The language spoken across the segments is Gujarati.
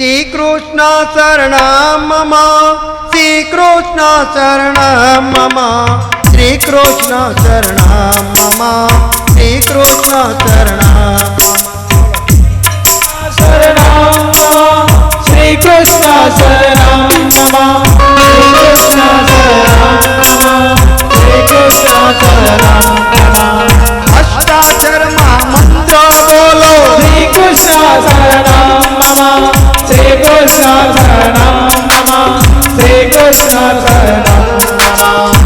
શ્રીકૃષ્ણ શરણ મમ. શ્રીકૃષ્ણ શરણ મમ. શ્રીકૃષ્ણ શરણ મમ. શ્રીકૃષ્ણ શરણ શરણ શ્રીકૃષ્ણ શરણ મમ. શ્રીકૃષ્ણ શરણ શ્રીકૃષ્ણ શરણ કૃષ્ણ શરણમ નમઃ શ્રી કૃષ્ણ શરણમ નમઃ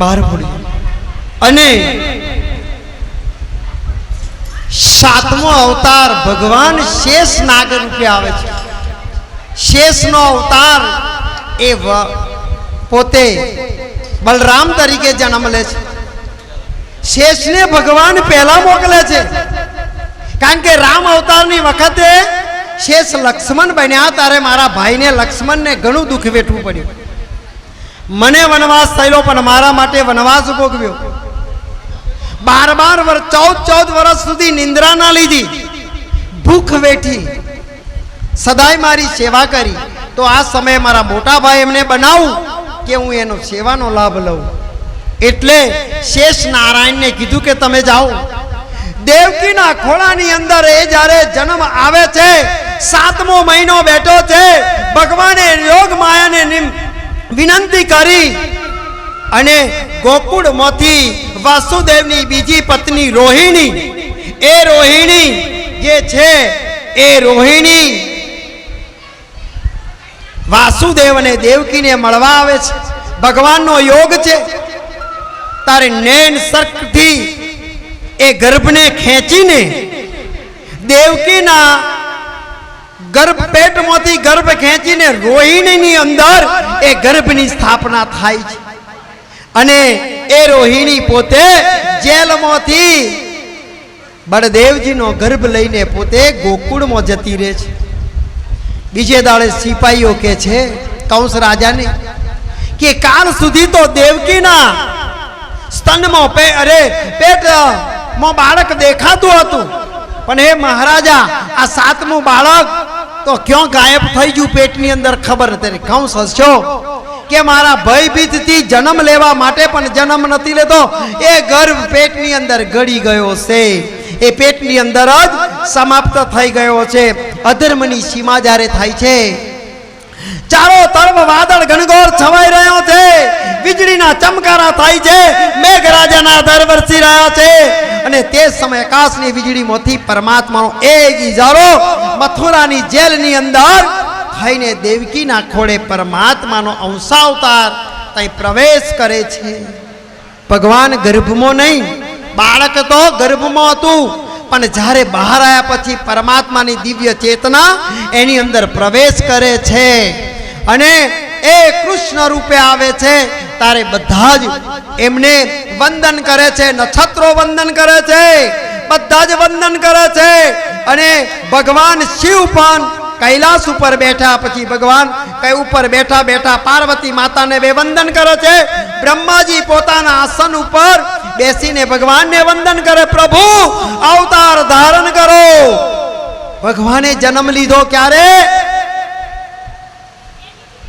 બહાર પડી અને સાતમો અવતાર ભગવાન શેષ નાગ રૂપે આવે છે. શેષનો અવતાર એ પોતે બલરામ તરીકે જન્મ લે છે. શેષને ભગવાન પહેલા મોકલે છે. કારણ કે રામ અવતારની વખતે શેષ લક્ષ્મણ બન્યા, ત્યારે મારા ભાઈને લક્ષ્મણને ઘણું દુઃખ વેઠવું પડ્યું. મને વનવાસ થયેલો, પણ મારા માટે વનવાસ ભોગવ્યો. બાર બાર વર્ષ ચૌદ ચૌદ વર્ષ સુધી નિંદ્રા ના લીધી. ભૂખ વેઠી. સદાય મારી સેવા કરી. તો આ સમયે મારા મોટા ભાઈ એમને બનાવું કે હું એનો સેવાનો લાભ લઉં. એટલે શેષ નારાયણને કીધું કે તમે જાઓ. દેવકીના ખોળાની અંદર એ જ્યારે જન્મ આવે છે, સાતમો મહિનો બેઠો છે, ભગવાને યોગ માયાને વિનંતી કરી અને ગોકુળમાંથી વાસુદેવની બીજી પત્ની રોહિણી, એ રોહિણી જે છે, એ રોહિણી વાસુદેવ અને દેવકીને મળવા આવે છે. ભગવાનનો યોગ છે. તારે નૈન સર્કથી એ ગર્ભને ખેંચીને દેવકીના ગર્ભ પેટમાંથી ગર્ભ ખેંચીને રોહિણીની અંદર એ ગર્ભની સ્થાપના થાય છે. અને એ રોહિણી પોતે જેલમાંથી બળદેવજીનો ગર્ભ લઈને પોતે ગોકુળમાં જતી રહે છે. બીજે દાડે સિપાહીઓ કે છે, કંસ રાજાને, કે કાલ સુધી તો દેવકીના સ્તનમાં પે, અરે, પેટમાં બાળક દેખાતું હતું. પણ હે મહારાજા, આ સાતમું બાળક તો ક્યાં ગાયબ થઈ ગયું પેટની અંદર ખબર નથી. કંસ હસ્યો કે મારા ભયભીતથી જન્મ લેવા માટે પણ જન્મ નથી લેતો. એ ગર્ભ પેટની અંદર ગળી ગયો છે. એ પેટની અંદર જ સમાપ્ત થઈ ગયો છે. અધર્મની સીમા જ્યારે થાય છે ચારો તરફ વાદળ ઘનઘોર છવાઈ રહ્યો છે. વીજળીના ચમકારા થાય છે. મેઘરાજાના દર વરસી રહ્યા છે. અને તે સમય આકાશની વીજળીમાંથી પરમાત્માનો એક ઇજારો મથુરાની જેલની અંદર થઈને દેવકીના ખોળે પરમાત્માનો અંશાવતાર ત્યાં પ્રવેશ કરે છે. ભગવાન ગર્ભમાં નહીં, બાળક તો ગર્ભમાં હતું. પણ જ્યારે બહાર આવ્યા પછી પરમાત્માની દિવ્ય ચેતના એની અંદર પ્રવેશ કરે છે. અને એ કૃષ્ણ રૂપે આવે છે, તારે બધા જ એમને વંદન કરે છે, નક્ષત્રો વંદન કરે છે, બધા જ વંદન કરે છે. અને ભગવાન શિવ પણ કૈલાસ ઉપર બેઠા, પછી ભગવાન કઈ ઉપર બેઠા બેઠા પાર્વતી માતાને બે વંદન કરે છે. બ્રહ્માજી પોતાના આસન ઉપર બેસીને ભગવાનને વંદન કરે, પ્રભુ, અવતાર ધારણ કરો. ભગવાને જન્મ લીધો ક્યારે?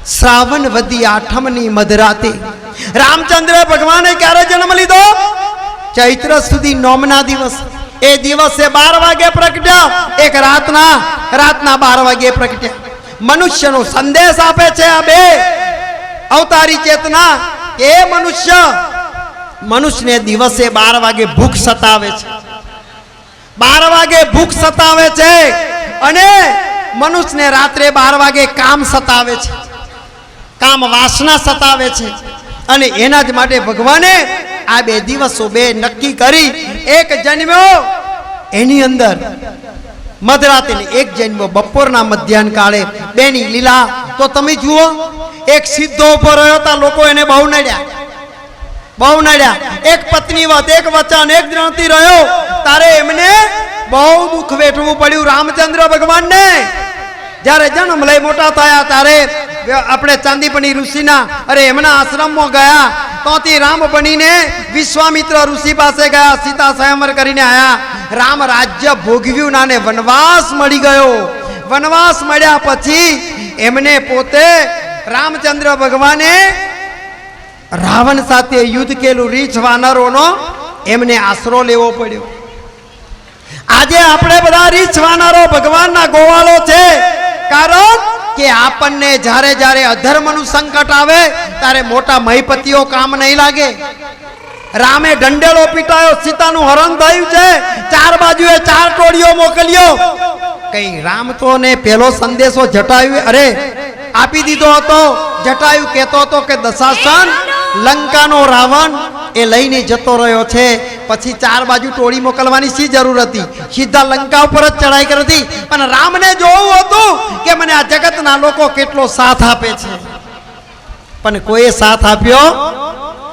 શ્રાવણ વદી આઠમની મધરાતે. રામચંદ્ર ભગવાને ક્યારે જન્મ લીધો? ચૈત્ર સુધી નોમના દિવસ. એ દિવસે બાર વાગે પ્રગટ્યા, એક રાતના રાતના બાર વાગે પ્રગટ્યા. મનુષ્યનો સંદેશ આપે છે આ બે. અવતારી ચેતના એ મનુષ્ય. મનુષ્યને દિવસે બાર વાગે ભૂખ સતાવે છે. બાર વાગે ભૂખ સતાવે છે અને મનુષ્યને રાત્રે બાર વાગે કામ સતાવે છે. કામ વાસના સતાવે છે. અને એના જ માટે ભગવાને આ બે દિવસો બે નક્કી કરી. એક જન્મ્યો એની અંદર. મધરાતે એક જન્મ્યો બપોરના મધ્યાહન કાળે. બેની લીલા, તો તમે જુઓ, એક સીધો ઊભો રહ્યો હતા લોકો એને બહુ નડ્યા. બહુ નડ્યા. એક પત્ની વત, એક વચન, એક દ્રણથી રહ્યો. તારે એમને બહુ દુઃખ વેઠવું પડ્યું, રામચંદ્ર ભગવાનને. જ્યારે જન્મ લઈ મોટા થયા ત્યારે આપણે ચાંદીપણી ઋષિના, અરે એમના આશ્રમમાં ગયા, તોથી રામ બનીને વિશ્વામિત્ર ઋષિ પાસે ગયા, સીતા સ્વયંવર કરીને આયા. રામ રાજ્ય ભોગવ્યું નાને વનવાસ મળી ગયો. વનવાસ મળ્યા પછી એમને પોતે રામચંદ્ર ભગવાને રાવણ સાથે યુદ્ધ કેલું રીછ વાનરોનો એમને આશરો લેવો પડ્યો. આજે આપણે બધા રીછ વાનરો ભગવાનના ગોવાળો છે. કારણ કે આપણને જ્યારે જ્યારે અધર્મનું સંકટ આવે, ત્યારે મોટા મહીપતિઓ કામ નહીં લાગે. રામે દંડેલો પીટાયો, સીતાનું હરણ થયું છે, ચાર બાજુએ ચાર ટોળીઓ મોકલ્યો. કઈ રામ તો ને પેલો સંદેશો જટાયું અરે, આપી દીધો હતો. જટાયું કહેતો હતો કે દશાસન લંકાનો રાવણ એ લઈને જતો રહ્યો છે. પછી ચાર બાજુ ટોળી મોકલવાની શી જરૂર હતી? સીધા લંકા ઉપર જ ચડાઈ કરી હતી. અને રામને જોવું હતું કે મને આ જગતના લોકો કેટલો સાથ આપે છે. પણ કોઈ સાથ આપ્યો?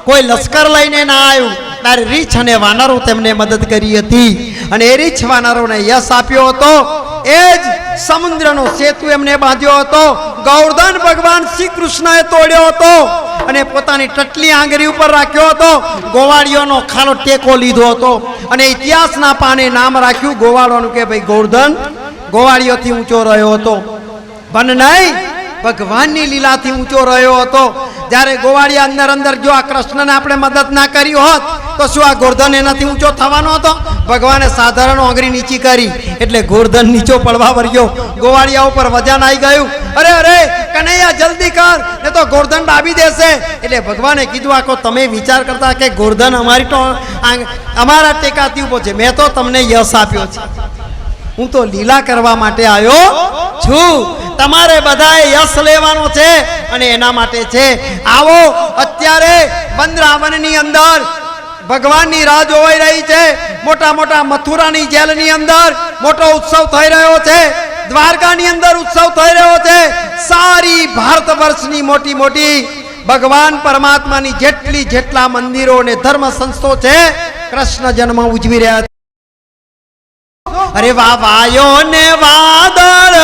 કોઈ લશ્કર લઈને ના આવ્યું. ત્યારે રીછ અને વાનરો તેમને મદદ કરી હતી. અને એ રીછ વાનરોને યશ આપ્યો હતો. એ જ સમુદ્રનો સેતુ એમને બાંધ્યો હતો. ગૌર્ધન ભગવાન શ્રી કૃષ્ણએ તોડ્યો હતો. અને પોતાની ટટલી આંગરી ઉપર રાખ્યો હતો. ગોવાળીઓનો ખાલો ટેકો લીધો હતો. અને ઇતિહાસના પાને નામ રાખ્યું ગોવાળોનું કે ભાઈ ગોવર્ધન. ગોવાળીઓથી ઊંચો રહ્યો હતો. પણ નહીં ભગવાનની લીલાથી ઊંચો રહ્યો હતો. જ્યારે ગોવાળિયા અંદર અંદર જો આ કૃષ્ણને આપણે મદદ ના કરી હોત, તો શું આ ગોર્ધન એનાથી ઊંચો થવાનો હતો? ભગવાને સાધારણ આંગળી નીચી કરી, એટલે ગોર્ધન નીચો પડવા વર્યો. ગોવાળિયા ઉપર વજન આવી ગયું. અરે અરે, કનૈયા, જલ્દી કર, ને તો ગોર્ધન ડાબી દેશે. એટલે ભગવાને કીધું, આખો તમે વિચાર કરતા કે ગોરધન અમારી તો અમારા ટેકાથી ઊભો છે. મેં તો તમને યશ આપ્યો છે. હું તો લીલા કરવા માટે આવ્યો છું. તમારે બધાએ યશ લેવાનો છે અને એના માટે છે. આવો, અત્યારે વંદરાવનની અંદર ભગવાનની રાહ જોવાઈ રહી છે. મોટા મોટા મથુરાની જેલની અંદર મોટો ઉત્સવ થઈ રહ્યો છે. દ્વારકાની અંદર ઉત્સવ થઈ રહ્યો છે. સારી ભારત વર્ષની મોટી મોટી ભગવાન પરમાત્માની જેટલી જેટલા મંદિરો અને ધર્મ સંસ્થો છે, કૃષ્ણ જન્મ ઉજવી રહ્યા છે. અરે વાવાયો ને વાદળ